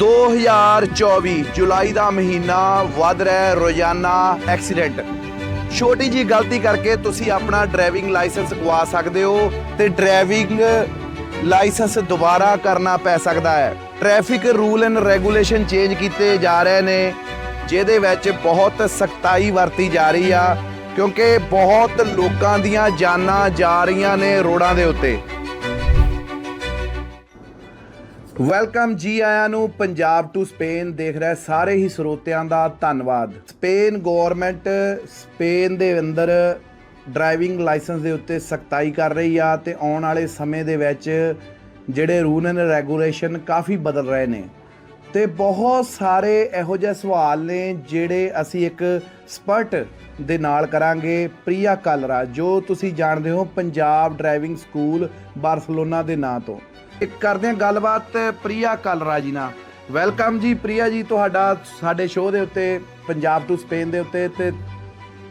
2024 ਜੁਲਾਈ ਦਾ ਮਹੀਨਾ ਵੱਧ ਰਿਹਾ ਰੋਜ਼ਾਨਾ ਐਕਸੀਡੈਂਟ। ਛੋਟੀ ਜੀ ਗਲਤੀ ਕਰਕੇ ਤੁਸੀਂ ਆਪਣਾ ਡਰਾਈਵਿੰਗ ਲਾਇਸੈਂਸ ਗਵਾ ਸਕਦੇ ਹੋ ਤੇ ਡਰਾਈਵਿੰਗ ਲਾਇਸੈਂਸ ਦੁਬਾਰਾ ਕਰਨਾ ਪੈ ਸਕਦਾ ਹੈ। Traffic rule and regulation change ਕੀਤੇ ਜਾ ਰਹੇ ਨੇ, ਜਿਹਦੇ ਵਿੱਚ ਬਹੁਤ ਸਖਤਾਈ ਵਰਤੀ ਜਾ ਰਹੀ ਆ, ਕਿਉਂਕਿ ਬਹੁਤ ਲੋਕਾਂ ਦੀਆਂ ਜਾਨਾਂ ਜਾ ਰਹੀਆਂ ਨੇ ਰੋਡਾਂ ਦੇ ਉੱਤੇ। ਵੈਲਕਮ ਜੀ ਆਇਆਂ ਨੂੰ। ਪੰਜਾਬ ਟੂ ਸਪੇਨ ਦੇਖ ਰਹੇ ਸਾਰੇ ਹੀ ਸਰੋਤਿਆਂ ਦਾ ਧੰਨਵਾਦ। ਸਪੇਨ ਗਵਰਨਮੈਂਟ ਸਪੇਨ ਦੇ ਅੰਦਰ ਡਰਾਈਵਿੰਗ ਲਾਇਸੈਂਸ ਦੇ ਉੱਤੇ ਸਖਤਾਈ ਕਰ ਰਹੀ ਆ ਤੇ ਆਉਣ ਵਾਲੇ ਸਮੇਂ ਦੇ ਵਿੱਚ ਜਿਹੜੇ ਰੂਲ ਐਂਡ ਰੈਗੂਲੇਸ਼ਨ ਕਾਫੀ ਬਦਲ ਰਹੇ ਨੇ। ਤੇ ਬਹੁਤ ਸਾਰੇ ਇਹੋ ਜਿਹੇ ਸਵਾਲ ਨੇ ਜਿਹੜੇ ਅਸੀਂ ਇੱਕ ਸਪਰਟ ਦੇ ਨਾਲ ਕਰਾਂਗੇ। ਪ੍ਰਿਆ ਕਲਰਾ, ਜੋ ਤੁਸੀਂ ਜਾਣਦੇ ਹੋ, ਪੰਜਾਬ ਡਰਾਈਵਿੰਗ ਸਕੂਲ ਬਾਰਸਲੋਨਾ ਦੇ ਨਾਂ ਤੋਂ। ਇੱਕ ਕਰਦੇ ਹਾਂ ਗੱਲਬਾਤ ਪ੍ਰਿਆ ਕਲਰਾ ਜੀ ਨਾਲ। ਵੈਲਕਮ ਜੀ ਪ੍ਰਿਆ ਜੀ ਤੁਹਾਡਾ ਸਾਡੇ ਸ਼ੋਅ ਦੇ ਉੱਤੇ ਪੰਜਾਬ ਟੂ ਸਪੇਨ ਦੇ ਉੱਤੇ ਤੇ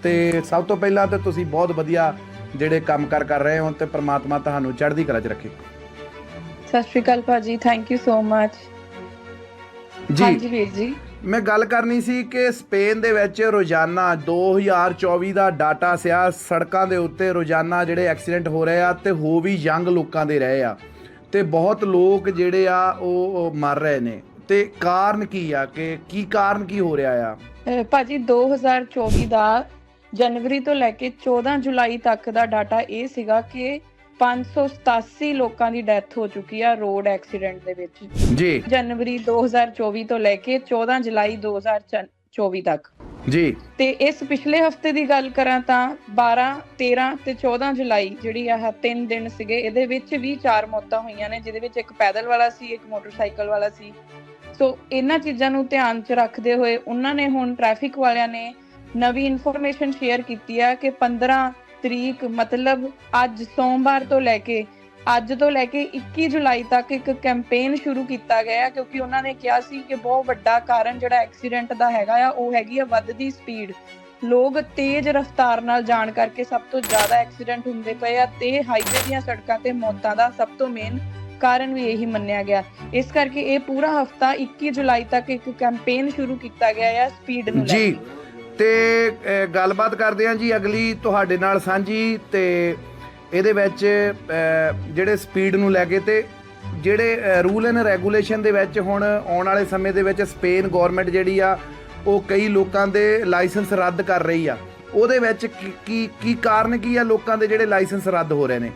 ਤੇ ਸਭ ਤੋਂ ਪਹਿਲਾਂ ਤੇ ਤੁਸੀਂ ਬਹੁਤ ਵਧੀਆ ਜਿਹੜੇ ਕੰਮ ਕਰ ਕਰ ਰਹੇ ਹੋ ਤੇ ਪ੍ਰਮਾਤਮਾ ਤੁਹਾਨੂੰ ਚੜ੍ਹਦੀ ਕਲਾ 'ਚ ਰੱਖੇ। ਸਤਿ ਸ਼੍ਰੀ ਅਕਾਲ ਭਾਜੀ ਥੈਂਕ ਯੂ ਸੋ ਮਚ ਹਾਂਜੀ ਵੀਰ ਜੀ। ਮੈਂ ਗੱਲ ਕਰਨੀ ਸੀ ਕਿ ਸਪੇਨ ਦੇ ਵਿੱਚ ਰੋਜ਼ਾਨਾ 2024 ਦਾ ਡਾਟਾ ਸਿਆ ਸੜਕਾਂ ਦੇ ਉੱਤੇ ਰੋਜ਼ਾਨਾ ਜਿਹੜੇ ਐਕਸੀਡੈਂਟ ਹੋ ਰਹੇ ਆ ਤੇ ਹੋ ਵੀ ਯੰਗ ਲੋਕਾਂ ਦੇ ਰਹੇ ਆ। ਤੇ ਬਹੁਤ ਲੋਕ ਜਿਹੜੇ ਆ ਉਹ ਮਰ ਰਹੇ ਨੇ। ਤੇ ਕਾਰਨ ਕੀ ਆ ਕਿ ਕੀ ਕਾਰਨ ਕੀ ਹੋ ਰਿਹਾ ਆ? ਭਾਜੀ 2024 ਦਾ ਜਨਵਰੀ ਤੋਂ ਲੈ ਕੇ 14 ਜੁਲਾਈ ਤੱਕ ਦਾ ਡਾਟਾ ਇਹ ਸੀਗਾ ਕਿ 587 ਲੋਕਾਂ ਦੀ ਡੈਥ ਹੋ ਚੁੱਕੀ ਆ ਰੋਡ ਐਕਸੀਡੈਂਟ ਦੇ ਵਿੱਚ। ਜੀ। ਜਨਵਰੀ 2024 ਤੋਂ ਲੈ ਕੇ 14 ਜੁਲਾਈ 2024 ਤੱਕ। ਜੀ। ਤੇ ਇਸ ਪਿਛਲੇ ਹਫ਼ਤੇ ਦੀ ਗੱਲ ਕਰਾਂ ਤਾਂ 12 13 ਤੇ 14 ਜੁਲਾਈ ਜਿਹੜੀ ਆਹ ਤਿੰਨ ਦਿਨ ਸੀਗੇ, ਇਹਦੇ ਵਿੱਚ ਵੀ ਚਾਰ ਮੌਤਾਂ ਹੋਈਆਂ ਨੇ, ਜਿਹਦੇ ਵਿੱਚ ਇੱਕ ਪੈਦਲ ਵਾਲਾ ਸੀ, ਇੱਕ ਮੋਟਰਸਾਈਕਲ ਵਾਲਾ ਸੀ। ਸੋ ਇਹਨਾਂ ਚੀਜ਼ਾਂ ਨੂੰ ਧਿਆਨ 'ਚ ਰੱਖਦੇ ਹੋਏ ਉਹਨਾਂ ਨੇ ਹੁਣ ਟ੍ਰੈਫਿਕ ਵਾਲਿਆਂ ਨੇ ਨਵੀਂ ਇਨਫੋਰਮੇਸ਼ਨ ਸ਼ੇਅਰ ਕੀਤੀ ਆ ਕਿ 15 ਤਰੀਕ ਮਤਲਬ ਅੱਜ ਸੋਮਵਾਰ ਤੋਂ ਲੈ ਕੇ ਅੱਜ ਤੋਂ ਲੈ ਕੇ 21 ਜੁਲਾਈ ਤੱਕ ਇੱਕ ਕੈਂਪੇਨ ਸ਼ੁਰੂ ਕੀਤਾ ਗਿਆ ਹੈ ਕਿਉਂਕਿ ਉਹਨਾਂ ਨੇ ਕਿਹਾ ਸੀ ਕਿ ਬਹੁਤ ਵੱਡਾ ਕਾਰਨ ਜਿਹੜਾ ਐਕਸੀਡੈਂਟ ਦਾ ਹੈਗਾ ਆ ਉਹ ਹੈਗੀ ਆ ਵੱਧਦੀ ਸਪੀਡ ਲੋਕ ਤੇਜ਼ ਰਫ਼ਤਾਰ ਨਾਲ ਜਾਣ ਕਰਕੇ ਸਭ ਤੋਂ ਜ਼ਿਆਦਾ ਐਕਸੀਡੈਂਟ ਹੁੰਦੇ ਪਏ ਆ ਤੇ ਹਾਈਵੇ ਦੀਆਂ ਸੜਕਾਂ ਤੇ ਮੌਤਾਂ ਦਾ ਸਭ ਤੋਂ ਮੇਨ ਕਾਰਨ ਵੀ ਇਹੀ ਮੰਨਿਆ ਗਿਆ। ਇਸ ਕਰਕੇ ਇਹ ਪੂਰਾ ਹਫਤਾ 21 ਜੁਲਾਈ ਤੱਕ ਇੱਕ ਕੈਂਪੇਨ ਸ਼ੁਰੂ ਕੀਤਾ ਗਿਆ ਹੈ ਸਪੀਡ ਨੂੰ ਲੈ ਜੀ ਤੇ ਅ, ਗੱਲਬਾਤ ਕਰਦੇ ਹਾਂ ਜੀ ਅਗਲੀ ਤੁਹਾਡੇ ਨਾਲ ਸਾਂਝੀ ਤੇ ਇਹਦੇ ਵਿੱਚ ਜਿਹੜੇ ਸਪੀਡ ਨੂੰ ਲੈ ਕੇ ਤੇ ਜਿਹੜੇ ਰੂਲ ਐਂਡ ਰੈਗੂਲੇਸ਼ਨ ਦੇ ਵਿੱਚ ਹੁਣ ਆਉਣ ਵਾਲੇ ਸਮੇਂ ਦੇ ਵਿੱਚ ਸਪੇਨ ਗਵਰਨਮੈਂਟ ਜਿਹੜੀ ਆ, ਉਹ ਕਈ ਲੋਕਾਂ ਦੇ ਲਾਇਸੈਂਸ ਰੱਦ ਕਰ ਰਹੀ ਆ। ਉਹਦੇ ਵਿੱਚ ਕੀ ਕੀ ਕਾਰਨ ਕੀ ਆ ਲੋਕਾਂ ਦੇ ਜਿਹੜੇ ਲਾਇਸੈਂਸ ਰੱਦ ਹੋ ਰਹੇ ਨੇ?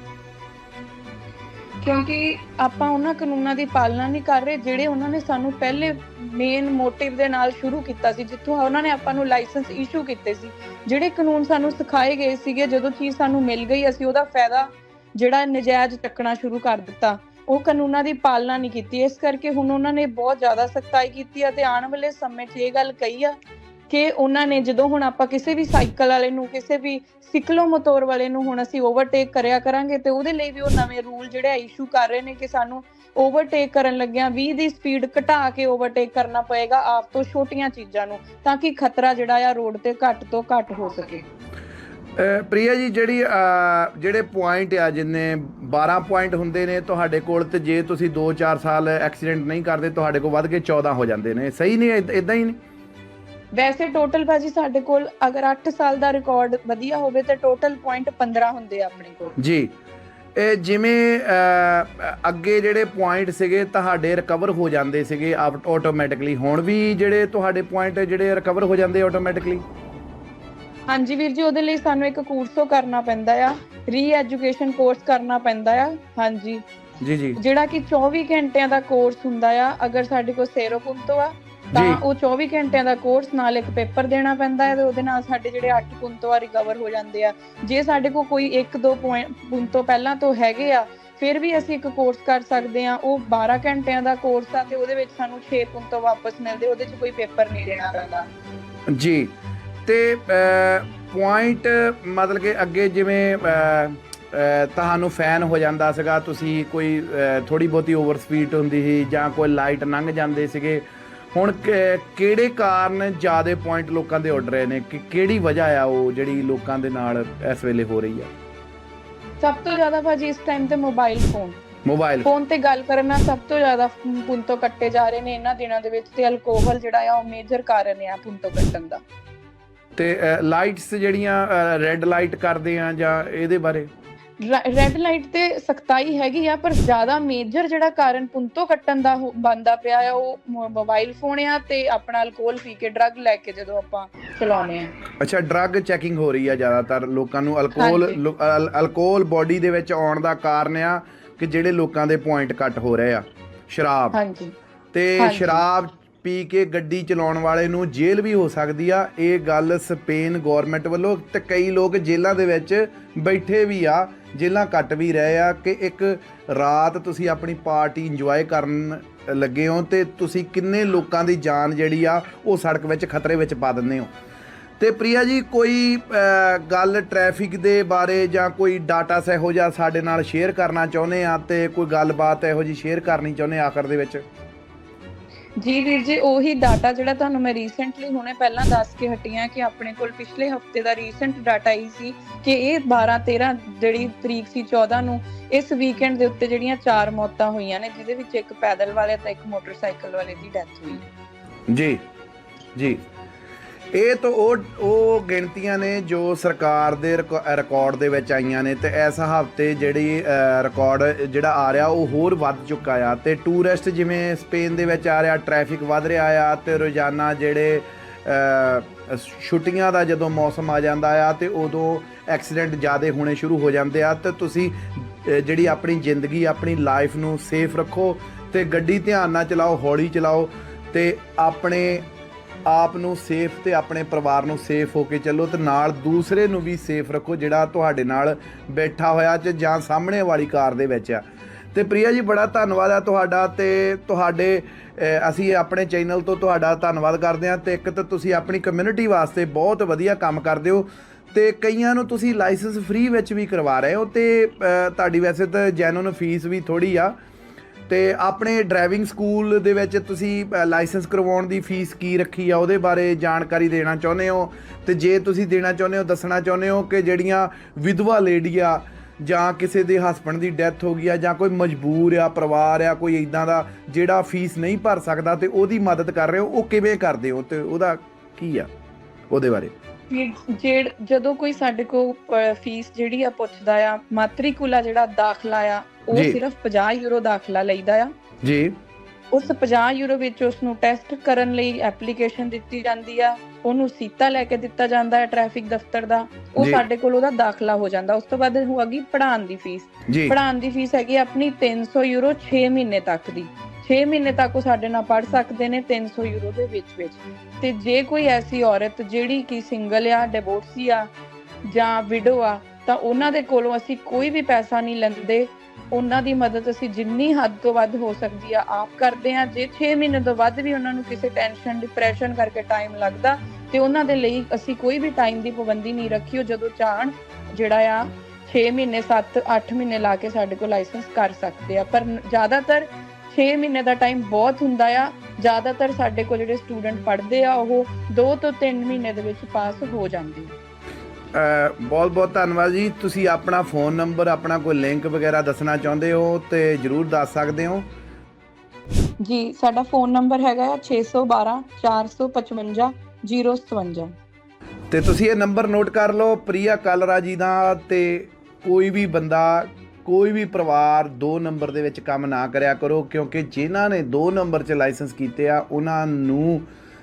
ਕਿਉਂਕਿ ਆਪਾਂ ਉਹਨਾਂ ਕਾਨੂੰਨਾਂ ਦੀ ਪਾਲਣਾ ਨਹੀਂ ਕਰ ਰਹੇ ਜਿਹੜੇ ਉਹਨਾਂ ਨੇ ਸਾਨੂੰ ਪਹਿਲੇ ਮੇਨ ਮੋਟਿਵ ਦੇ ਨਾਲ ਸ਼ੁਰੂ ਕੀਤਾ ਸੀ, ਜਿੱਥੋਂ ਉਹਨਾਂ ਨੇ ਆਪਾਂ ਨੂੰ ਲਾਇਸੈਂਸ ਇਸ਼ੂ ਕੀਤੇ ਸੀ। ਜਿਹੜੇ ਕਾਨੂੰਨ ਸਾਨੂੰ ਸਿਖਾਏ ਗਏ ਸੀਗੇ, ਜਦੋਂ ਚੀਜ਼ ਸਾਨੂੰ ਮਿਲ ਗਈ, ਅਸੀਂ ਉਹਦਾ ਫਾਇਦਾ ਜਿਹੜਾ ਨਜਾਇਜ਼ ਚੱਕਣਾ ਸ਼ੁਰੂ ਕਰ ਦਿੱਤਾ। ਉਹ ਕਾਨੂੰਨਾਂ ਦੀ ਪਾਲਣਾ ਨਹੀਂ ਕੀਤੀ। ਇਸ ਕਰਕੇ ਹੁਣ ਉਹਨਾਂ ਨੇ ਬਹੁਤ ਜ਼ਿਆਦਾ ਸਖਤਾਈ ਕੀਤੀ ਆ ਆਉਣ ਵਾਲੇ ਸਮੇਂ 'ਚ ਇਹ ਗੱਲ ਕਹੀ ਆ ਕਿ ਉਹਨਾਂ ਨੇ ਜਦੋਂ ਹੁਣ ਆਪਾਂ ਕਿਸੇ ਵੀ ਸਾਈਕਲ ਵਾਲੇ ਨੂੰ ਕਿਸੇ ਵੀ ਸਿਕਲੋ ਮੋਟਰ ਵਾਲੇ ਨੂੰ ਹੁਣ ਅਸੀਂ ਓਵਰਟੇਕ ਕਰਿਆ ਕਰਾਂਗੇ ਤੇ ਉਹਦੇ ਲਈ ਵੀ ਉਹ ਨਵੇਂ ਰੂਲ ਜਿਹੜੇ ਇਸ਼ੂ ਕਰ ਰਹੇ ਨੇ ਕਿ ਸਾਨੂੰ ਓਵਰਟੇਕ ਕਰਨ ਲੱਗਿਆਂ 20 ਦੀ ਸਪੀਡ ਘਟਾ ਕੇ ਓਵਰਟੇਕ ਕਰਨਾ ਪਏਗਾ ਆਪ ਤੋਂ ਛੋਟੀਆਂ ਚੀਜ਼ਾਂ ਨੂੰ ਤਾਂ ਕਿ ਖਤਰਾ ਜਿਹੜਾ ਆ ਰੋਡ ਤੇ ਘੱਟ ਤੋਂ ਘੱਟ ਹੋ ਸਕੇ। ਅ, ਪ੍ਰਿਆ ਜੀ ਜਿਹੜੀ ਜਿਹੜੇ ਪੁਆਇੰਟ ਆ ਜਿੰਨੇ 12 ਪੁਆਇੰਟ ਹੁੰਦੇ ਨੇ ਤੁਹਾਡੇ ਕੋਲ ਤੇ ਜੇ ਤੁਸੀਂ 2-4 ਸਾਲ ਐਕਸੀਡੈਂਟ ਨਹੀਂ ਕਰਦੇ ਤੁਹਾਡੇ ਕੋਲ ਵੱਧ ਕੇ 14 ਹੋ ਜਾਂਦੇ ਨੇ। ਸਹੀ ਨਹੀਂ ਇਦਾਂ ਹੀ ਨਹੀਂ? ਵੈਸੇ ਟੋਟਲ ਭਾਜੀ ਸਾਡੇ ਕੋਲ ਅਗਰ 8 ਸਾਲ ਦਾ ਰਿਕਾਰਡ ਵਧੀਆ ਹੋਵੇ ਤਾਂ ਟੋਟਲ ਪੁਆਇੰਟ 15 ਹੁੰਦੇ ਆ ਆਪਣੇ ਕੋਲ। ਜੀ ਇਹ ਜਿਵੇਂ ਅੱਗੇ ਜਿਹੜੇ ਪੁਆਇੰਟ ਸੀਗੇ ਤੁਹਾਡੇ ਰਿਕਵਰ ਹੋ ਜਾਂਦੇ ਸੀਗੇ ਆਟੋਮੈਟਿਕਲੀ ਹੁਣ ਵੀ ਜਿਹੜੇ ਤੁਹਾਡੇ ਪੁਆਇੰਟ ਜਿਹੜੇ ਰਿਕਵਰ ਹੋ ਜਾਂਦੇ ਆਟੋਮੈਟਿਕਲੀ ਹਾਂਜੀ ਵੀਰ ਜੀ ਉਹਦੇ ਲਈ ਸਾਨੂੰ ਇੱਕ ਕੋਰਸੋ ਕਰਨਾ ਪੈਂਦਾ ਆ ਰੀ ਐਜੂਕੇਸ਼ਨ ਕੋਰਸ ਕਰਨਾ ਪੈਂਦਾ ਆ ਹਾਂਜੀ। ਜੀ ਜੀ। ਜਿਹੜਾ ਕਿ 24 ਘੰਟਿਆਂ ਦਾ ਕੋਰਸ ਹੁੰਦਾ ਆ ਅਗਰ ਸਾਡੇ ਕੋਲ ਸੇਰੋ ਪੁੰਤੋ ਆ ਤਾਂ। ਉਹ 24 ਘੰਟਿਆਂ ਦਾ ਕੋਰਸ ਨਾਲ ਇੱਕ ਪੇਪਰ ਦੇਣਾ ਪੈਂਦਾ ਹੈ ਤੇ ਉਹਦੇ ਨਾਲ ਸਾਡੇ ਜਿਹੜੇ 8 ਪੁੰਤੋ ਆ ਰਿਕਵਰ ਹੋ ਜਾਂਦੇ ਆ। ਜੇ ਸਾਡੇ ਕੋਲ ਕੋਈ 1-2 ਪੁੰਤੋ ਪਹਿਲਾਂ ਤੋਂ ਹੈਗੇ ਆ ਫਿਰ ਵੀ ਅਸੀਂ ਇੱਕ ਕੋਰਸ ਕਰ ਸਕਦੇ ਆ ਉਹ 12 ਘੰਟਿਆਂ ਦਾ ਕੋਰਸ ਆ ਤੇ ਉਹਦੇ ਵਿੱਚ ਸਾਨੂੰ 6 ਪੁੰਤੋ ਵਾਪਸ ਮਿਲਦੇ ਉਹਦੇ 'ਚ ਕੋਈ ਪੇਪਰ ਨਹੀਂ ਦੇਣਾ ਪੈਂਦਾ। ਜੀ ਤੇ ਪੁਆਇੰਟ ਮਤਲਬ ਕਿ ਅੱਗੇ ਜਿਵੇਂ ਤੁਹਾਨੂੰ ਫੈਨ ਹੋ ਜਾਂਦਾ ਸੀਗਾ ਤੁਸੀਂ ਕੋਈ ਥੋੜੀ ਬਹੁਤੀ ਓਵਰ ਸਪੀਡ ਹੁੰਦੀ ਸੀ ਜਾਂ ਕੋਈ ਲਾਈਟ ਲੰਘ ਜਾਂਦੇ ਸੀਗੇ ਹੁਣ ਕਿਹੜੇ ਕਾਰਨ ਜ਼ਿਆਦੇ ਪੁਆਇੰਟ ਲੋਕਾਂ ਦੇ ਉੱਡ ਰਹੇ ਨੇ? ਕਿ ਕਿਹੜੀ ਵਜ੍ਹਾ ਆ ਉਹ ਜਿਹੜੀ ਲੋਕਾਂ ਦੇ ਨਾਲ ਇਸ ਵੇਲੇ ਹੋ ਰਹੀ ਆ? ਸਭ ਤੋਂ ਜ਼ਿਆਦਾ ਭਾਜੀ ਇਸ ਟਾਈਮ ਤੇ ਮੋਬਾਈਲ ਫੋਨ ਮੋਬਾਈਲ ਫੋਨ ਤੇ ਗੱਲ ਕਰਨ ਨਾਲ ਸਭ ਤੋਂ ਜ਼ਿਆਦਾ ਪੁੰਨ ਤੋਂ ਕੱਟੇ ਜਾ ਰਹੇ ਨੇ ਇਹਨਾਂ ਦਿਨਾਂ ਦੇ ਵਿੱਚ ਤੇ ਅਲਕੋਹਲ ਜਿਹੜਾ ਆ ਉਹ ਮੇਜਰ ਕਾਰਨ ਆ ਪੁੰਨ ਤੋਂ ਕੱਟਣ ਦਾ। ਤੇ ਲਾਈਟਸ ਜਿਹੜੀਆਂ ਰੈੱਡ ਲਾਈਟ ਕਰਦੇ ਆ ਜਾਂ ਇਹਦੇ ਬਾਰੇ? ਰੈੱਡ ਲਾਈਟ ਤੇ ਸਖਤਾਈ ਹੈਗੀ ਆ ਪਰ ਜ਼ਿਆਦਾ ਮੇਜਰ ਜਿਹੜਾ ਕਾਰਨ ਪੁੰਨ ਤੋਂ ਕੱਟਣ ਦਾ ਬਣਦਾ ਪਿਆ ਆ ਉਹ ਮੋਬਾਈਲ ਫੋਨ ਆ ਤੇ ਆਪਣਾ ਅਲਕੋਹਲ ਪੀ ਕੇ ਡਰੱਗ ਲੈ ਕੇ ਜਦੋਂ ਆਪਾਂ ਚਲਾਉਨੇ ਆ। ਅੱਛਾ ਡਰੱਗ ਚੈਕਿੰਗ ਹੋ ਰਹੀ ਆ ਜ਼ਿਆਦਾਤਰ ਲੋਕਾਂ ਨੂੰ। ਅਲਕੋਹਲ ਅਲਕੋਹਲ ਬੋਡੀ ਦੇ ਵਿੱਚ ਆਉਣ ਦਾ ਕਾਰਨ ਆ ਕਿ ਜਿਹੜੇ ਲੋਕਾਂ ਦੇ ਪੁਆਇੰਟ ਕੱਟ ਹੋ ਰਹੇ ਆ ਸ਼ਰਾਬ। ਹਾਂਜੀ। ਤੇ। ਸ਼ਰਾਬ ਪੀ ਕੇ ਗੱਡੀ ਚਲਾਉਣ ਵਾਲੇ ਨੂੰ ਜੇਲ੍ਹ ਵੀ ਹੋ ਸਕਦੀ ਆ। ਇਹ ਗੱਲ ਸਪੇਨ ਗਵਰਨਮੈਂਟ ਵੱਲੋਂ ਤੇ ਕਈ ਲੋਕ ਜੇਲ੍ਹਾਂ ਦੇ ਵਿੱਚ ਬੈਠੇ ਵੀ ਆ। ਜੇਲ੍ਹਾਂ ਕੱਟ ਵੀ ਰਹੇ ਆ ਕਿ ਇੱਕ ਰਾਤ ਤੁਸੀਂ ਆਪਣੀ ਪਾਰਟੀ ਇੰਜੋਏ ਕਰਨ ਲੱਗੇ ਹੋ ਤੇ ਤੁਸੀਂ ਕਿੰਨੇ ਲੋਕਾਂ ਦੀ ਜਾਨ ਜਿਹੜੀ ਆ ਉਹ ਸੜਕ ਵਿੱਚ ਖਤਰੇ ਵਿੱਚ ਪਾ ਦਿੰਦੇ ਹੋ। ਤੇ ਪ੍ਰਿਆ ਜੀ, ਕੋਈ ਗੱਲ ਟ੍ਰੈਫਿਕ ਦੇ ਬਾਰੇ ਜਾਂ ਕੋਈ ਡਾਟਾ ਇਹੋ ਜਿਹਾ ਸਾਡੇ ਨਾਲ ਸ਼ੇਅਰ ਕਰਨਾ ਚਾਹੁੰਦੇ ਆ ਤੇ ਕੋਈ ਗੱਲਬਾਤ ਇਹੋ ਜੀ ਸ਼ੇਅਰ ਕਰਨੀ ਚਾਹੁੰਦੇ ਆਖਰ ਦੇ ਵਿੱਚ? ਜੀ ਵੀਰ ਜੀ, ਉਹੀ ਡਾਟਾ ਜਿਹੜਾ ਤੁਹਾਨੂੰ ਮੈਂ ਰੀਸੈਂਟਲੀ ਹੁਣੇ ਪਹਿਲਾਂ ਦੱਸ ਕੇ ਹਟੀ ਹਾਂ ਕਿ ਆਪਣੇ ਕੋਲ ਪਿਛਲੇ ਹਫ਼ਤੇ ਦਾ ਰੀਸੈਂਟ ਡਾਟਾ ਹੀ ਸੀ ਕਿ ਇਹ 12 13 ਜਿਹੜੀ ਤਰੀਕ ਸੀ 14 ਨੂੰ, ਇਸ ਵੀਕਐਂਡ ਦੇ ਉੱਤੇ ਜਿਹੜੀਆਂ ਚਾਰ ਮੌਤਾਂ ਹੋਈਆਂ ਨੇ, ਜਿਹਦੇ ਵਿੱਚ ਇੱਕ ਪੈਦਲ ਵਾਲੇ ਤੇ ਇੱਕ ਮੋਟਰਸਾਈਕਲ ਵਾਲੇ ਦੀ ਡੈਥ ਹੋਈ ਜੀ ਜੀ। ਇਹ ਤਾਂ ਉਹ ਉਹ ਗਿਣਤੀਆਂ ਨੇ ਜੋ ਸਰਕਾਰ ਦੇ ਰਿਕਾ- ਰਿਕਾਰਡ ਦੇ ਵਿੱਚ ਆਈਆਂ ਨੇ ਤੇ ਇਸ ਹਫ਼ਤੇ ਜਿਹੜੀ ਅ, ਰਿਕਾਰਡ ਜਿਹੜਾ ਆ ਰਿਹਾ ਉਹ ਹੋਰ ਵੱਧ ਚੁੱਕਾ ਆ ਤੇ ਟੂਰਿਸਟ ਜਿਵੇਂ ਸਪੇਨ ਦੇ ਵਿੱਚ ਆ ਰਿਹਾ ਟ੍ਰੈਫਿਕ ਵੱਧ ਰਿਹਾ ਆ ਤੇ ਰੋਜ਼ਾਨਾ ਜਿਹੜੇ ਛੁੱਟੀਆਂ ਦਾ ਜਦੋਂ ਮੌਸਮ ਆ ਜਾਂਦਾ ਆ ਤੇ ਉਦੋਂ ਐਕਸੀਡੈਂਟ ਜ਼ਿਆਦਾ ਹੋਣੇ ਸ਼ੁਰੂ ਹੋ ਜਾਂਦੇ ਆ ਤੇ ਤੁਸੀਂ ਜਿਹੜੀ ਆਪਣੀ ਜ਼ਿੰਦਗੀ ਆਪਣੀ ਲਾਈਫ ਨੂੰ ਸੇਫ ਰੱਖੋ ਤੇ ਗੱਡੀ ਧਿਆਨ ਨਾਲ ਚਲਾਓ ਹੌਲੀ ਚਲਾਓ ਤੇ ਆਪਣੇ ਆਪ ਨੂੰ ਸੇਫ ਤੇ ਆਪਣੇ ਪਰਿਵਾਰ ਨੂੰ ਸੇਫ ਹੋ ਕੇ ਚੱਲੋ ਤੇ ਨਾਲ ਦੂਸਰੇ ਨੂੰ ਵੀ ਸੇਫ ਰੱਖੋ ਜਿਹੜਾ ਤੁਹਾਡੇ ਨਾਲ ਬੈਠਾ ਹੋਇਆ ਤੇ ਜਾਂ ਸਾਹਮਣੇ ਵਾਲੀ ਕਾਰ ਦੇ ਵਿੱਚ ਆ। ਤੇ ਪ੍ਰਿਆ ਜੀ, ਬੜਾ ਧੰਨਵਾਦ ਆ ਤੁਹਾਡਾ ਤੇ ਤੁਹਾਡੇ ਅਸੀਂ ਆਪਣੇ ਚੈਨਲ ਤੋਂ ਤੁਹਾਡਾ ਧੰਨਵਾਦ ਕਰਦੇ ਹਾਂ ਤੇ ਇੱਕ ਤਾਂ ਤੁਸੀਂ ਆਪਣੀ ਕਮਿਊਨਿਟੀ ਵਾਸਤੇ ਬਹੁਤ ਵਧੀਆ ਕੰਮ ਕਰਦੇ ਹੋ ਤੇ ਕਈਆਂ ਨੂੰ ਤੁਸੀਂ ਲਾਇਸੈਂਸ ਫ੍ਰੀ ਵਿੱਚ ਵੀ ਕਰਵਾ ਰਹੇ ਹੋ ਤੇ ਤੁਹਾਡੀ ਵੈਸੇ ਤਾਂ ਜੈਨੂਨ ਫੀਸ ਵੀ ਥੋੜੀ ਆ। ਤੇ ਆਪਣੇ ਡਰਾਈਵਿੰਗ ਸਕੂਲ ਦੇ ਵਿੱਚ ਤੁਸੀਂ ਲਾਇਸੈਂਸ ਕਰਵਾਉਣ ਦੀ ਫੀਸ ਕੀ ਰੱਖੀ ਆ? ਉਹਦੇ ਬਾਰੇ ਜਾਣਕਾਰੀ ਦੇਣਾ ਚਾਹੁੰਦੇ ਹੋ? ਤੇ ਜੇ ਤੁਸੀਂ ਦੇਣਾ ਚਾਹੁੰਦੇ ਹੋ, ਦੱਸਣਾ ਚਾਹੁੰਦੇ ਹੋ ਕਿ ਜਿਹੜੀਆਂ ਵਿਧਵਾ ਲੇਡੀ ਆ, ਜਾਂ ਕਿਸੇ ਦੇ ਹਸਬੰਡ ਦੀ ਡੈਥ ਹੋ ਗਈ ਆ, ਜਾਂ ਕੋਈ ਮਜਬੂਰ ਆ, ਪਰਿਵਾਰ ਆ, ਕੋਈ ਇਦਾਂ ਦਾ ਜਿਹੜਾ ਫੀਸ ਨਹੀਂ ਭਰ ਸਕਦਾ ਤੇ ਉਹਦੀ ਮਦਦ ਕਰ ਰਹੇ ਹੋ, ਉਹ ਕਿਵੇਂ ਕਰਦੇ ਹੋ? ਤੇ ਉਹਦਾ ਕੀ ਆ ਉਹਦੇ ਬਾਰੇ? ਫਿਰ ਜਦੋਂ ਕੋਈ ਸਾਡੇ ਕੋਲ ਫੀਸ ਜਿਹੜੀ ਆ ਪੁੱਛਦਾ ਆ, ਮਾਤਰੀਕੁਲਾ ਜਿਹੜਾ ਦਾਖਲਾ ਆ ਉਹ ਜੀ। ਸਿਰਫ 50 ਯੂਰੋ ਦਾਖਲਾ ਲਈਦਾ ਆ। ਜੀ। ਉਸ 50 ਯੂਰੋ ਵਿੱਚ ਉਸ ਨੂੰ ਟੈਸਟ ਕਰਨ ਲਈ ਐਪਲੀਕੇਸ਼ਨ ਦਿੱਤੀ ਜਾਂਦੀ ਆ। ਉਹਨੂੰ ਸੀਤਾ ਲੈ ਕੇ ਦਿੱਤਾ ਜਾਂਦਾ ਹੈ ਟ੍ਰੈਫਿਕ ਦਫ਼ਤਰ ਦਾ। ਉਹ ਜੀ। ਸਾਡੇ ਕੋਲ ਉਹਦਾ ਦਾਖਲਾ ਹੋ ਜਾਂਦਾ। ਉਸ ਤੋਂ ਬਾਅਦ ਹੋਊਗੀ ਪੜ੍ਹਾਉਣ ਦੀ ਫੀਸ ਜੀ। ਪੜ੍ਹਾਉਣ ਦੀ ਫੀਸ ਹੈਗੀ ਆਪਣੀ 300 ਯੂਰੋ 6 ਮਹੀਨੇ ਤੱਕ ਦੀ। 6 ਮਹੀਨੇ ਤੱਕ ਉਹ ਸਾਡੇ ਨਾਲ ਪੜ੍ਹ ਸਕਦੇ ਨੇ 300 ਯੂਰੋ ਦੇ ਵਿੱਚ ਵਿੱਚ। ਤੇ ਜੇ ਕੋਈ ਐਸੀ ਔਰਤ ਜਿਹੜੀ ਕਿ ਸਿੰਗਲ ਆ ਡਿਵੋਰਸੀ ਆ ਜਾਂ ਵਿਡੋ ਆ ਤਾਂ ਉਹਨਾਂ ਦੇ ਕੋਲੋਂ ਅਸੀਂ ਕੋਈ ਵੀ ਪੈਸਾ ਨਹੀਂ ਲੈਂਦੇ। ਉਹਨਾਂ ਦੀ ਮਦਦ ਅਸੀਂ ਜਿੰਨੀ ਹੱਦ ਤੋਂ ਵੱਧ ਹੋ ਸਕਦੀ ਆ, ਆਪ ਕਰਦੇ ਆ। ਜੇ 6 ਮਹੀਨੇ ਤੋਂ ਵੱਧ ਵੀ ਉਹਨਾਂ ਨੂੰ ਕਿਸੇ ਟੈਨਸ਼ਨ ਡਿਪਰੈਸ਼ਨ ਕਰਕੇ ਟਾਈਮ ਲੱਗਦਾ, ਤੇ ਉਹਨਾਂ ਦੇ ਲਈ ਅਸੀਂ ਕੋਈ ਵੀ ਟਾਈਮ ਦੀ ਪਾਬੰਦੀ ਨਹੀਂ ਰੱਖੀ, ਉਹ ਜਦੋਂ ਚਾਹਣ ਜਿਹੜਾ ਆ 6 ਮਹੀਨੇ 7 8 ਮਹੀਨੇ ਲਾ ਕੇ ਸਾਡੇ ਕੋਲ ਲਾਇਸੈਂਸ ਕਰ ਸਕਦੇ ਆ। ਪਰ ਜ਼ਿਆਦਾਤਰ 6 ਮਹੀਨੇ ਦਾ ਟਾਈਮ ਬਹੁਤ ਹੁੰਦਾ ਆ। ਜ਼ਿਆਦਾਤਰ ਸਾਡੇ ਕੋਲ ਜਿਹੜੇ ਸਟੂਡੈਂਟ ਪੜ੍ਹਦੇ ਆ, ਉਹ 2 ਤੋਂ 3 ਮਹੀਨੇ ਦੇ ਵਿੱਚ ਪਾਸ ਹੋ ਜਾਂਦੇ ਆ। ਬਹੁਤ ਬਹੁਤ ਧੰਨਵਾਦ ਜੀ। ਤੁਸੀਂ ਆਪਣਾ ਫੋਨ ਨੰਬਰ ਆਪਣਾ ਕੋਈ ਲਿੰਕ ਵਗੈਰਾ ਦੱਸਣਾ ਚਾਹੁੰਦੇ ਹੋ ਤੇ ਜਰੂਰ ਦੱਸ ਸਕਦੇ ਹੋ। ਜੀ ਸਾਡਾ ਫੋਨ ਨੰਬਰ ਹੈਗਾ ਆ 612 455 057 ਤੇ ਤੁਸੀਂ ਇਹ ਨੰਬਰ ਨੋਟ ਕਰ ਲਓ ਪ੍ਰਿਆ ਕਲਰਾ ਜੀ ਦਾ ਤੇ ਕੋਈ ਵੀ ਬੰਦਾ ਕੋਈ ਵੀ ਪਰਿਵਾਰ ਦੋ ਨੰਬਰ ਦੇ ਵਿੱਚ ਕੰਮ ਨਾ ਕਰਿਆ ਕਰੋ ਕਿਉਂਕਿ ਜਿਨ੍ਹਾਂ ਨੇ ਦੋ ਨੰਬਰ 'ਚ ਲਾਇਸੈਂਸ ਕੀਤੇ ਆ ਉਹਨਾਂ ਨੂੰ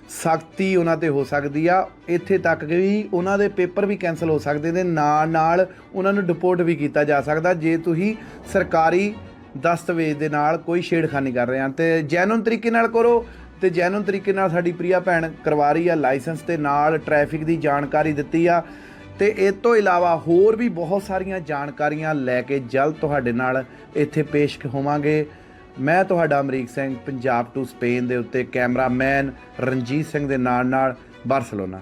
ਸਖਤੀ ਉਹਨਾਂ ਤੇ ਹੋ ਸਕਦੀ ਆ। ਇੱਥੇ ਤੱਕ ਕਿ ਵੀ ਉਹਨਾਂ ਦੇ ਪੇਪਰ ਵੀ ਕੈਨਸਲ ਹੋ ਸਕਦੇ ਨੇ। ਨਾਲ ਨਾਲ ਉਹਨਾਂ ਨੂੰ ਡਿਪੋਰਟ ਵੀ ਕੀਤਾ ਜਾ ਸਕਦਾ। ਜੇ ਤੁਸੀਂ ਸਰਕਾਰੀ ਦਸਤਾਵੇਜ਼ ਦੇ ਨਾਲ ਕੋਈ ਛੇੜਖਾਨੀ ਕਰ ਰਹੇ ਆ, ਤੇ ਜੈਨੂਨ ਤਰੀਕੇ ਨਾਲ ਕਰੋ। ਤੇ ਜੈਨੂਨ ਤਰੀਕੇ ਨਾਲ ਸਾਡੀ ਪ੍ਰਿਆ ਭੈਣ ਕਰਵਾ ਰਹੀ ਆ, ਲਾਇਸੈਂਸ ਤੇ ਨਾਲ ਟ੍ਰੈਫਿਕ ਦੀ ਜਾਣਕਾਰੀ ਦਿੱਤੀ ਆ। ਤੇ ਇਹ ਤੋਂ ਇਲਾਵਾ ਹੋਰ ਵੀ ਬਹੁਤ ਸਾਰੀਆਂ ਜਾਣਕਾਰੀਆਂ ਲੈ ਕੇ ਜਲਦ ਤੁਹਾਡੇ ਨਾਲ ਇੱਥੇ ਪੇਸ਼ ਹੋਵਾਂਗੇ। ਮੈਂ ਤੁਹਾਡਾ ਅਮਰੀਕ ਸਿੰਘ, ਪੰਜਾਬ ਟੂ ਸਪੇਨ ਦੇ ਉੱਤੇ ਕੈਮਰਾਮੈਨ ਰਣਜੀਤ ਸਿੰਘ ਦੇ ਨਾਲ ਨਾਲ ਬਾਰਸਲੋਨਾ